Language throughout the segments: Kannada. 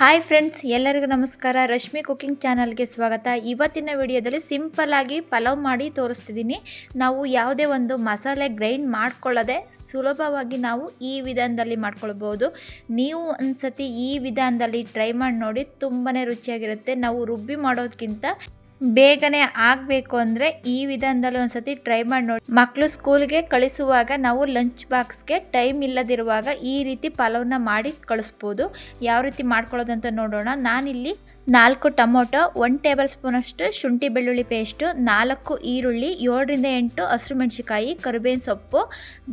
ಹಾಯ್ ಫ್ರೆಂಡ್ಸ್ ಎಲ್ಲರಿಗೂ ನಮಸ್ಕಾರ. ರಶ್ಮಿ ಕುಕಿಂಗ್ ಚಾನಲ್ಗೆ ಸ್ವಾಗತ. ಇವತ್ತಿನ ವಿಡಿಯೋದಲ್ಲಿ ಸಿಂಪಲ್ಲಾಗಿ ಪಲಾವ್ ಮಾಡಿ ತೋರಿಸ್ತಿದ್ದೀನಿ. ನಾವು ಯಾವುದೇ ಒಂದು ಮಸಾಲೆ ಗ್ರೈಂಡ್ ಮಾಡ್ಕೊಳ್ಳದೆ ಸುಲಭವಾಗಿ ನಾವು ಈ ವಿಧಾನದಲ್ಲಿ ಮಾಡ್ಕೊಳ್ಬೋದು. ನೀವು ಒಂದ್ಸತಿ ಈ ವಿಧಾನದಲ್ಲಿ ಟ್ರೈ ಮಾಡಿ ನೋಡಿ ತುಂಬಾ ರುಚಿಯಾಗಿರುತ್ತೆ. ನಾವು ರುಬ್ಬಿ ಮಾಡೋದಕ್ಕಿಂತ ಬೇಗನೆ ಆಗಬೇಕು ಅಂದರೆ ಈ ವಿಧಾನದಲ್ಲಿ ಒಂದ್ಸತಿ ಟ್ರೈ ಮಾಡಿ ನೋಡಿ. ಮಕ್ಕಳು ಸ್ಕೂಲ್ಗೆ ಕಳಿಸುವಾಗ ನಾವು ಲಂಚ್ ಬಾಕ್ಸ್ಗೆ ಟೈಮ್ ಇಲ್ಲದಿರುವಾಗ ಈ ರೀತಿ ಪಲಾವ್ನ ಮಾಡಿ ಕಳಿಸ್ಬೋದು. ಯಾವ ರೀತಿ ಮಾಡ್ಕೊಳ್ಳೋದಂತ ನೋಡೋಣ. ನಾನಿಲ್ಲಿ ನಾಲ್ಕು ಟೊಮೊಟೊ ಒನ್ ಟೇಬಲ್ ಸ್ಪೂನಷ್ಟು ಶುಂಠಿ ಬೆಳ್ಳುಳ್ಳಿ ಪೇಸ್ಟು ನಾಲ್ಕು ಈರುಳ್ಳಿ, ಏಳರಿಂದ ಎಂಟು ಹಸಿರು ಮೆಣಸಿಕಾಯಿ ಕರಿಬೇವಿನ ಸೊಪ್ಪು,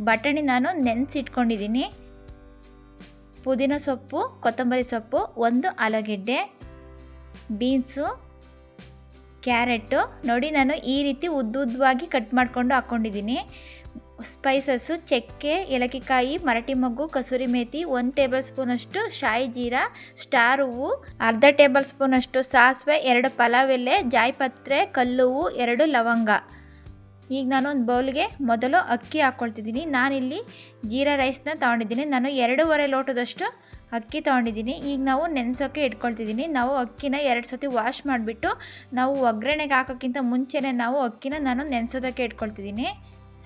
ಬಟಾಣಿ ನಾನು ನೆನೆಸಿಟ್ಕೊಂಡಿದ್ದೀನಿ. ಪುದೀನ ಸೊಪ್ಪು, ಕೊತ್ತಂಬರಿ ಸೊಪ್ಪು, ಒಂದು ಆಲೂಗೆಡ್ಡೆ ಬೀನ್ಸು ಕ್ಯಾರೆಟು. ನೋಡಿ, ನಾನು ಈ ರೀತಿ ಉದ್ದುದ್ದವಾಗಿ ಕಟ್ ಮಾಡಿಕೊಂಡು ಹಾಕ್ಕೊಂಡಿದ್ದೀನಿ ಸ್ಪೈಸಸ್ಸು, ಚಕ್ಕೆ, ಏಲಕ್ಕಿಕಾಯಿ ಮರಟಿ ಮೊಗ್ಗು, ಕಸೂರಿ ಮೇಥಿ ಒಂದು ಟೇಬಲ್ ಸ್ಪೂನಷ್ಟು ಶಾಯಿ ಜೀರಾ, ಸ್ಟಾರ್ ಹೂವು, ಅರ್ಧ ಟೇಬಲ್ ಸ್ಪೂನಷ್ಟು ಸಾಸಿವೆ, ಎರಡು ಪಲಾವ್ ಎಲೆ ಜಾಯಿಪತ್ರೆ ಕಲ್ಲುವು ಎರಡು ಲವಂಗ. ಈಗ ನಾನು ಒಂದು ಬೌಲ್ಗೆ ಮೊದಲು ಅಕ್ಕಿ ಹಾಕ್ಕೊಳ್ತಿದ್ದೀನಿ ನಾನಿಲ್ಲಿ ಜೀರಾ ರೈಸ್ನ ತೊಗೊಂಡಿದ್ದೀನಿ. ನಾನು ಎರಡೂವರೆ ಲೋಟದಷ್ಟು ಅಕ್ಕಿ ತೊಗೊಂಡಿದ್ದೀನಿ. ಈಗ ನಾವು ನೆನೆಸೋಕ್ಕೆ ಇಟ್ಕೊಳ್ತಿದ್ದೀನಿ. ನಾವು ಅಕ್ಕಿನ ಎರಡು ಸತಿ ವಾಶ್ ಮಾಡಿಬಿಟ್ಟು ನಾವು ಒಗ್ಗರಣೆಗೆ ಹಾಕೋಕ್ಕಿಂತ ಮುಂಚೆನೇ ನಾವು ಅಕ್ಕಿನ ನಾನು ನೆನೆಸೋದಕ್ಕೆ ಇಟ್ಕೊಳ್ತಿದ್ದೀನಿ.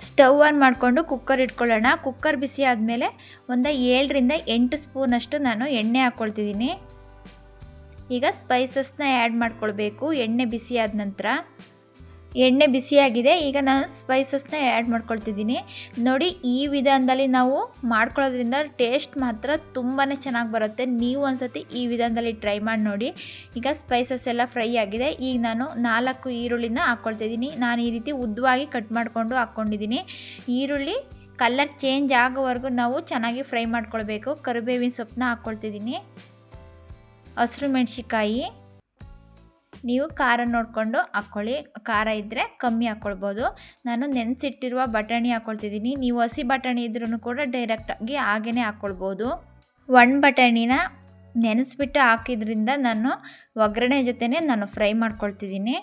ಸ್ಟವ್ ಆನ್ ಮಾಡಿಕೊಂಡು ಕುಕ್ಕರ್ ಇಟ್ಕೊಳ್ಳೋಣ. ಕುಕ್ಕರ್ ಬಿಸಿ ಆದಮೇಲೆ ಒಂದು ಏಳರಿಂದ ಎಂಟು ಸ್ಪೂನಷ್ಟು ನಾನು ಎಣ್ಣೆ ಹಾಕ್ಕೊಳ್ತಿದ್ದೀನಿ. ಈಗ ಸ್ಪೈಸಸ್ನ ಆ್ಯಡ್ ಮಾಡ್ಕೊಳ್ಬೇಕು. ಎಣ್ಣೆ ಬಿಸಿ ಆದ ನಂತರ. ಎಣ್ಣೆ ಬಿಸಿಯಾಗಿದೆ, ಈಗ ನಾನು ಸ್ಪೈಸಸ್ನ ಆ್ಯಡ್ ಮಾಡ್ಕೊಳ್ತಿದ್ದೀನಿ. ನೋಡಿ, ಈ ವಿಧಾನದಲ್ಲಿ ನಾವು ಮಾಡ್ಕೊಳ್ಳೋದ್ರಿಂದ ಟೇಸ್ಟ್ ಮಾತ್ರ ತುಂಬಾ ಚೆನ್ನಾಗಿ ಬರುತ್ತೆ. ನೀವು ಒಂದ್ಸತಿ ಈ ವಿಧಾನದಲ್ಲಿ ಟ್ರೈ ಮಾಡಿ ನೋಡಿ. ಈಗ ಸ್ಪೈಸಸ್ ಎಲ್ಲ ಫ್ರೈ ಆಗಿದೆ. ಈಗ ನಾನು ನಾಲ್ಕು ಈರುಳ್ಳಿನ ಹಾಕ್ಕೊಳ್ತಿದ್ದೀನಿ ನಾನು ಈ ರೀತಿ ಉದ್ದವಾಗಿ ಕಟ್ ಮಾಡಿಕೊಂಡು ಹಾಕ್ಕೊಂಡಿದ್ದೀನಿ ಈರುಳ್ಳಿ ಕಲರ್ ಚೇಂಜ್ ಆಗೋವರೆಗೂ ನಾವು ಚೆನ್ನಾಗಿ ಫ್ರೈ ಮಾಡ್ಕೊಳ್ಬೇಕು. ಕರಿಬೇವಿನ ಸೊಪ್ಪನ್ನ ಹಾಕ್ಕೊಳ್ತಿದ್ದೀನಿ ಹಸಿರು ಮೆಣಸಿಕಾಯಿ ನೀವು ಖಾರ ನೋಡಿಕೊಂಡು ಹಾಕ್ಕೊಳ್ಳಿ ಖಾರ ಇದ್ದರೆ ಕಮ್ಮಿ ಹಾಕ್ಕೊಳ್ಬೋದು ನಾನು ನೆನೆಸಿಟ್ಟಿರುವ ಬಟಾಣಿ ಹಾಕ್ಕೊಳ್ತಿದ್ದೀನಿ ನೀವು ಹಸಿ ಬಟಾಣಿ ಇದ್ರೂ ಕೂಡ ಡೈರೆಕ್ಟಾಗಿ ಹಾಗೇ ಹಾಕ್ಕೊಳ್ಬೋದು ಒಣ ಬಟಾಣಿನ ನೆನೆಸ್ಬಿಟ್ಟು ಹಾಕಿದ್ರಿಂದ ನಾನು ಒಗ್ಗರಣೆ ಜೊತೆನೇ ನಾನು ಫ್ರೈ ಮಾಡ್ಕೊಳ್ತಿದ್ದೀನಿ.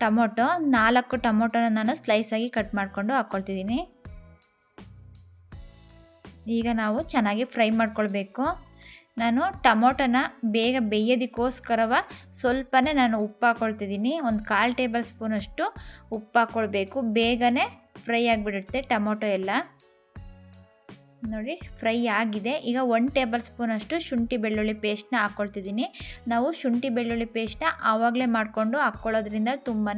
ಟೊಮೊಟೊ, ನಾಲ್ಕು ಟೊಮೊಟೊನ ನಾನು ಸ್ಲೈಸಾಗಿ ಕಟ್ ಮಾಡಿಕೊಂಡು ಹಾಕ್ಕೊಳ್ತಿದ್ದೀನಿ ಈಗ ನಾವು ಚೆನ್ನಾಗಿ ಫ್ರೈ ಮಾಡ್ಕೊಳ್ಬೇಕು. ನಾನು ಟೊಮೊಟೊನ ಬೇಗ ಬೇಯೋದಕ್ಕೋಸ್ಕರವ ಸ್ವಲ್ಪನೇ ನಾನು ಉಪ್ಪು ಹಾಕ್ಕೊಳ್ತಿದ್ದೀನಿ ಒಂದು ಕಾಲು ಟೇಬಲ್ ಸ್ಪೂನಷ್ಟು ಉಪ್ಪು ಹಾಕ್ಕೊಳ್ಬೇಕು ಬೇಗನೆ ಫ್ರೈ ಆಗಿಬಿಡುತ್ತೆ ಟೊಮೊಟೊ ಎಲ್ಲ. ನೋಡಿ, ಫ್ರೈ ಆಗಿದೆ. ಈಗ ಒನ್ ಟೇಬಲ್ ಸ್ಪೂನಷ್ಟು ಶುಂಠಿ ಬೆಳ್ಳುಳ್ಳಿ ಪೇಸ್ಟ್ನ ಹಾಕ್ಕೊಳ್ತಿದ್ದೀನಿ ನಾವು ಶುಂಠಿ ಬೆಳ್ಳುಳ್ಳಿ ಪೇಸ್ಟ್ನ ಆವಾಗಲೇ ಮಾಡಿಕೊಂಡು ಹಾಕ್ಕೊಳ್ಳೋದ್ರಿಂದ ತುಂಬಾ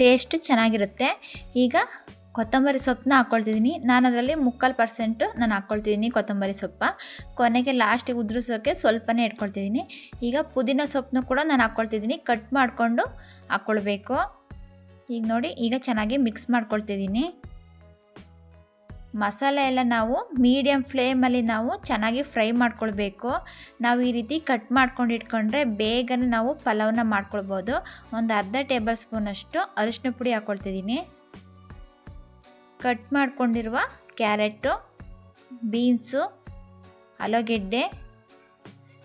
ಟೇಸ್ಟ್ ಚೆನ್ನಾಗಿರುತ್ತೆ. ಈಗ ಕೊತ್ತಂಬರಿ ಸೊಪ್ಪನ್ನ ಹಾಕ್ಕೊಳ್ತಿದ್ದೀನಿ ನಾನು ಅದರಲ್ಲಿ ಮುಕ್ಕಾಲು ಪರ್ಸೆಂಟು ನಾನು ಹಾಕ್ಕೊಳ್ತಿದ್ದೀನಿ ಕೊತ್ತಂಬರಿ ಸೊಪ್ಪ. ಕೊನೆಗೆ ಲಾಸ್ಟಿಗೆ ಉದುರಿಸೋಕ್ಕೆ ಸ್ವಲ್ಪನೇ ಇಟ್ಕೊಳ್ತಿದ್ದೀನಿ. ಈಗ ಪುದೀನ ಸೊಪ್ಪನ್ನು ಕೂಡ ನಾನು ಹಾಕ್ಕೊಳ್ತಿದ್ದೀನಿ ಕಟ್ ಮಾಡಿಕೊಂಡು ಹಾಕ್ಕೊಳ್ಬೇಕು ಈಗ ನೋಡಿ, ಈಗ ಚೆನ್ನಾಗಿ ಮಿಕ್ಸ್ ಮಾಡ್ಕೊಳ್ತಿದ್ದೀನಿ. ಮಸಾಲೆ ಎಲ್ಲ ನಾವು ಮೀಡಿಯಮ್ ಫ್ಲೇಮಲ್ಲಿ ನಾವು ಚೆನ್ನಾಗಿ ಫ್ರೈ ಮಾಡ್ಕೊಳ್ಬೇಕು. ನಾವು ಈ ರೀತಿ ಕಟ್ ಮಾಡ್ಕೊಂಡು ಇಟ್ಕೊಂಡ್ರೆ ಬೇಗನೆ ನಾವು ಪಲಾವ್ನ ಮಾಡ್ಕೊಳ್ಬೋದು. ಒಂದು ಅರ್ಧ ಟೇಬಲ್ ಸ್ಪೂನಷ್ಟು ಅರಿಶಿನ ಪುಡಿ ಹಾಕ್ಕೊಳ್ತಿದ್ದೀನಿ ಕಟ್ ಮಾಡಿಕೊಂಡಿರುವ ಕ್ಯಾರೆಟು, ಬೀನ್ಸು, ಆಲೂಗೆಡ್ಡೆ.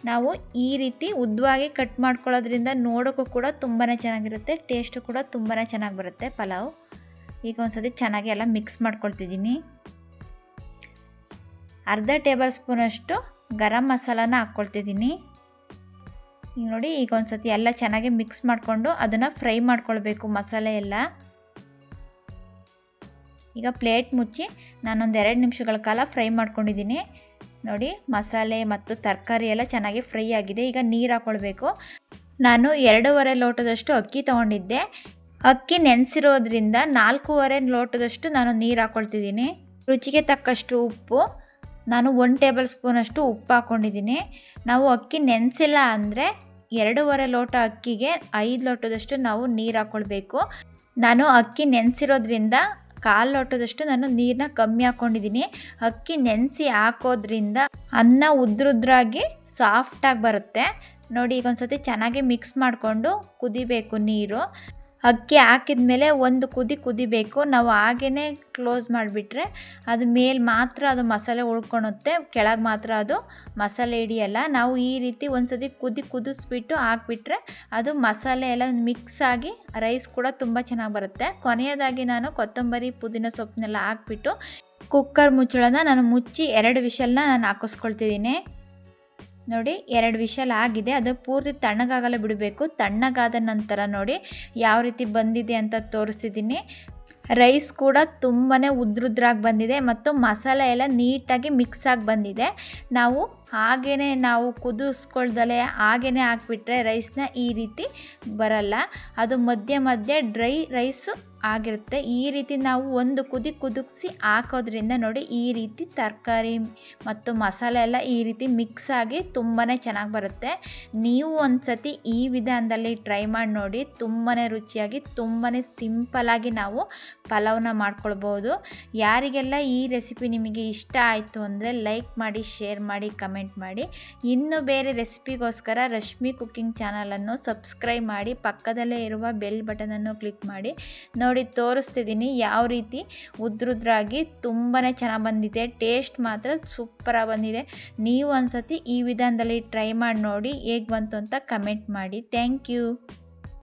ನಾವು ಈ ರೀತಿ ಉದ್ದವಾಗಿ ಕಟ್ ಮಾಡ್ಕೊಳ್ಳೋದ್ರಿಂದ ನೋಡೋಕ್ಕೂ ಕೂಡ ತುಂಬಾ ಚೆನ್ನಾಗಿರುತ್ತೆ, ಟೇಸ್ಟು ಕೂಡ ತುಂಬಾ ಚೆನ್ನಾಗಿ ಬರುತ್ತೆ ಪಲಾವ್. ಈಗ ಒಂದು ಸತಿ ಚೆನ್ನಾಗಿ ಎಲ್ಲ ಮಿಕ್ಸ್ ಮಾಡ್ಕೊಳ್ತಿದ್ದೀನಿ. ಅರ್ಧ ಟೇಬಲ್ ಸ್ಪೂನಷ್ಟು ಗರಂ ಮಸಾಲಾನ ಹಾಕ್ಕೊಳ್ತಿದ್ದೀನಿ. ಈಗ ನೋಡಿ, ಈಗ ಒಂದು ಸತಿ ಎಲ್ಲ ಚೆನ್ನಾಗಿ ಮಿಕ್ಸ್ ಮಾಡಿಕೊಂಡು ಅದನ್ನು ಫ್ರೈ ಮಾಡ್ಕೊಳ್ಬೇಕು ಮಸಾಲೆ ಎಲ್ಲ. ಈಗ ಪ್ಲೇಟ್ ಮುಚ್ಚಿ ನಾನೊಂದು ಎರಡು ನಿಮಿಷಗಳ ಕಾಲ ಫ್ರೈ ಮಾಡ್ಕೊಂಡಿದ್ದೀನಿ. ನೋಡಿ, ಮಸಾಲೆ ಮತ್ತು ತರಕಾರಿ ಎಲ್ಲ ಚೆನ್ನಾಗಿ ಫ್ರೈ ಆಗಿದೆ. ಈಗ ನೀರು ಹಾಕ್ಕೊಳ್ಬೇಕು ನಾನು ಎರಡೂವರೆ ಲೋಟದಷ್ಟು ಅಕ್ಕಿ ತೊಗೊಂಡಿದ್ದೆ. ಅಕ್ಕಿ ನೆನೆಸಿರೋದ್ರಿಂದ ನಾಲ್ಕೂವರೆ ಲೋಟದಷ್ಟು ನಾನು ನೀರು ಹಾಕ್ಕೊಳ್ತಿದ್ದೀನಿ ರುಚಿಗೆ ತಕ್ಕಷ್ಟು ಉಪ್ಪು. ನಾನು ಒನ್ ಟೇಬಲ್ ಸ್ಪೂನಷ್ಟು ಉಪ್ಪು ಹಾಕ್ಕೊಂಡಿದ್ದೀನಿ ನಾವು ಅಕ್ಕಿ ನೆನೆಸಿಲ್ಲ ಅಂದರೆ ಎರಡೂವರೆ ಲೋಟ ಅಕ್ಕಿಗೆ ಐದು ಲೋಟದಷ್ಟು ನಾವು ನೀರು ಹಾಕ್ಕೊಳ್ಬೇಕು ನಾನು ಅಕ್ಕಿ ನೆನೆಸಿರೋದ್ರಿಂದ ಕಾಲು ಲೋಟದಷ್ಟು ನಾನು ನೀರನ್ನ ಕಮ್ಮಿ ಹಾಕ್ಕೊಂಡಿದ್ದೀನಿ ಅಕ್ಕಿ ನೆನೆಸಿ ಹಾಕೋದ್ರಿಂದ ಅನ್ನ ಉದ್ರುದ್ರಾಗಿ ಸಾಫ್ಟಾಗಿ ಬರುತ್ತೆ. ನೋಡಿ, ಈಗ ಒಂದು ಸತಿ ಚೆನ್ನಾಗಿ ಮಿಕ್ಸ್ ಮಾಡಿಕೊಂಡು ಕುದಿಬೇಕು ನೀರು. ಅಕ್ಕಿ ಹಾಕಿದ ಮೇಲೆ ಒಂದು ಕುದಿ ಕುದಿಬೇಕು. ನಾವು ಹಾಗೇ ಕ್ಲೋಸ್ ಮಾಡಿಬಿಟ್ರೆ ಅದು ಮೇಲೆ ಮಾತ್ರ ಅದು ಮಸಾಲೆ ಉಳ್ಕೊಳುತ್ತೆ ಕೆಳಗೆ ಮಾತ್ರ ಅದು ಮಸಾಲೆ ಹಿಡಿಯಲ್ಲ. ನಾವು ಈ ರೀತಿ ಒಂದು ಸತಿ ಕುದಿ ಕುದಿಸ್ಬಿಟ್ಟು ಹಾಕ್ಬಿಟ್ರೆ ಅದು ಮಸಾಲೆ ಎಲ್ಲ ಮಿಕ್ಸ್ ಆಗಿ ರೈಸ್ ಕೂಡ ತುಂಬ ಚೆನ್ನಾಗಿ ಬರುತ್ತೆ. ಕೊನೆಯದಾಗಿ ನಾನು ಕೊತ್ತಂಬರಿ ಪುದೀನ ಸೊಪ್ಪನ್ನೆಲ್ಲ ಹಾಕ್ಬಿಟ್ಟು ಕುಕ್ಕರ್ ಮುಚ್ಚಳನ ನಾನು ಮುಚ್ಚಿ ಎರಡು ವಿಷಲ್ನ ನಾನು ಹಾಕಿಸ್ಕೊಳ್ತಿದ್ದೀನಿ. ನೋಡಿ ಎರಡು ವಿಷಲ್ ಆಗಿದೆ. ಅದು ಪೂರ್ತಿ ತಣ್ಣಗಾಗಲು ಬಿಡಬೇಕು. ತಣ್ಣಗಾದ ನಂತರ ನೋಡಿ ಯಾವ ರೀತಿ ಬಂದಿದೆ ಅಂತ ತೋರಿಸ್ತಿದ್ದೀನಿ. ರೈಸ್ ಕೂಡ ತುಂಬಾ ಉದ್ರುದ್ರಾಗಿ ಬಂದಿದೆ ಮತ್ತು ಮಸಾಲೆ ಎಲ್ಲ ನೀಟಾಗಿ ಮಿಕ್ಸ್ ಆಗಿ ಬಂದಿದೆ. ನಾವು ಹಾಗೇ ನಾವು ಕುದಿಸ್ಕೊಳ್ದಲೆ ಹಾಗೇ ಹಾಕ್ಬಿಟ್ರೆ ರೈಸ್ನ ಈ ರೀತಿ ಬರಲ್ಲ. ಅದು ಮಧ್ಯೆ ಮಧ್ಯೆ ಡ್ರೈ ರೈಸು ಆಗಿರುತ್ತೆ. ಈ ರೀತಿ ನಾವು ಒಂದು ಕುದಿ ಕುದಿಸಿ ಹಾಕೋದ್ರಿಂದ ನೋಡಿ ಈ ರೀತಿ ತರಕಾರಿ ಮತ್ತು ಮಸಾಲೆ ಎಲ್ಲ ಈ ರೀತಿ ಮಿಕ್ಸ್ ಆಗಿ ತುಂಬಾ ಚೆನ್ನಾಗಿ ಬರುತ್ತೆ. ನೀವು ಒಂದು ಸತಿ ಈ ವಿಧಾನದಲ್ಲಿ ಟ್ರೈ ಮಾಡಿ ನೋಡಿ ತುಂಬಾ ರುಚಿಯಾಗಿ ತುಂಬಾ ಸಿಂಪಲಾಗಿ ನಾವು ಪಲಾವ್ನ ಮಾಡ್ಕೊಳ್ಬೋದು. ಯಾರಿಗೆಲ್ಲ ಈ ರೆಸಿಪಿ ನಿಮಗೆ ಇಷ್ಟ ಆಯಿತು ಅಂದರೆ ಲೈಕ್ ಮಾಡಿ ಶೇರ್ ಮಾಡಿ ಕಮೆಂಟ್ ಮಾಡಿ. ಇನ್ನು ಬೇರೆ ರೆಸಿಪಿಗೋಸ್ಕರ ರಶ್ಮಿ ಕುಕ್ಕಿಂಗ್ ಚಾನಲನ್ನು ಸಬ್ಸ್ಕ್ರೈಬ್ ಮಾಡಿ. ಪಕ್ಕದಲ್ಲೇ ಇರುವ ಬೆಲ್ ಬಟನನ್ನು ಕ್ಲಿಕ್ ಮಾಡಿ. ನೋಡಿ ತೋರಿಸ್ತಿದ್ದೀನಿ ಯಾವ ರೀತಿ ಉದ್ರುದ್ರಾಗಿ ತುಂಬಾ ಚೆನ್ನಾಗಿ ಬಂದಿದೆ. ಟೇಸ್ಟ್ ಮಾತ್ರ ಸೂಪರಾಗಿ ಬಂದಿದೆ. ನೀವು ಒಂದ್ಸತಿ ಈ ವಿಧಾನದಲ್ಲಿ ಟ್ರೈ ಮಾಡಿ ನೋಡಿ ಹೇಗೆ ಬಂತು ಅಂತ ಕಮೆಂಟ್ ಮಾಡಿ. Thank you